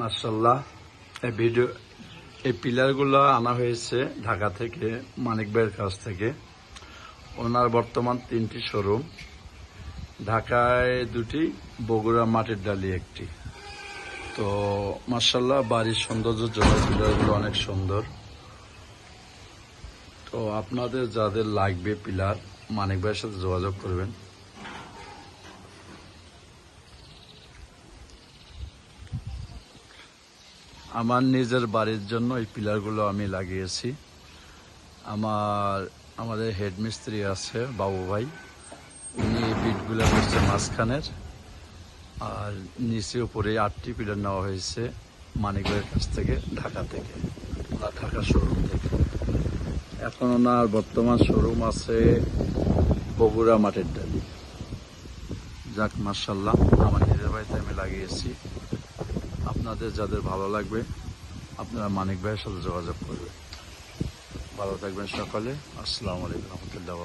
মার্শাল্লাহ এই ভিডিও, এই পিলারগুলো আনা হয়েছে ঢাকা থেকে, মানিক ভাইয়ের কাছ থেকে। ওনার বর্তমান তিনটি শোরুম। ঢাকায় দুটি, বগুড়া মাটির ডালি একটি। তো মার্শাল্লাহ বাড়ির সৌন্দর্যের জন্য পিলারগুলো অনেক সুন্দর। তো আপনাদের যাদের লাগবে পিলার, মানিক ভাইয়ের সাথে যোগাযোগ করবেন। আমার নিজের বাড়ির জন্য এই পিলারগুলো আমি লাগিয়েছি। আমার, আমাদের হেডমিস্ত্রি আছে, বাবু ভাই। উনি এই বিটগুলো হচ্ছে মাঝখানের। আর নিচে উপরে আটটি পিলার নেওয়া হয়েছে মানিকবাইয়ের কাছ থেকে, ঢাকা থেকে। ঢাকা শোরুম থেকে। এখন ওনার বর্তমান শোরুম আছে বগুড়া মাঠের ডালি। যাক মার্শাল্লাহ আমার নিজের বাড়িতে আমি লাগিয়েছি। আপনাদের, যাদের ভালো লাগবে, আপনারা মানিক ভাইয়ের সাথে যোগাযোগ করবেন। ভালো থাকবেন সকালে। আসসালামু আলাইকুম রহমতুল্লাহ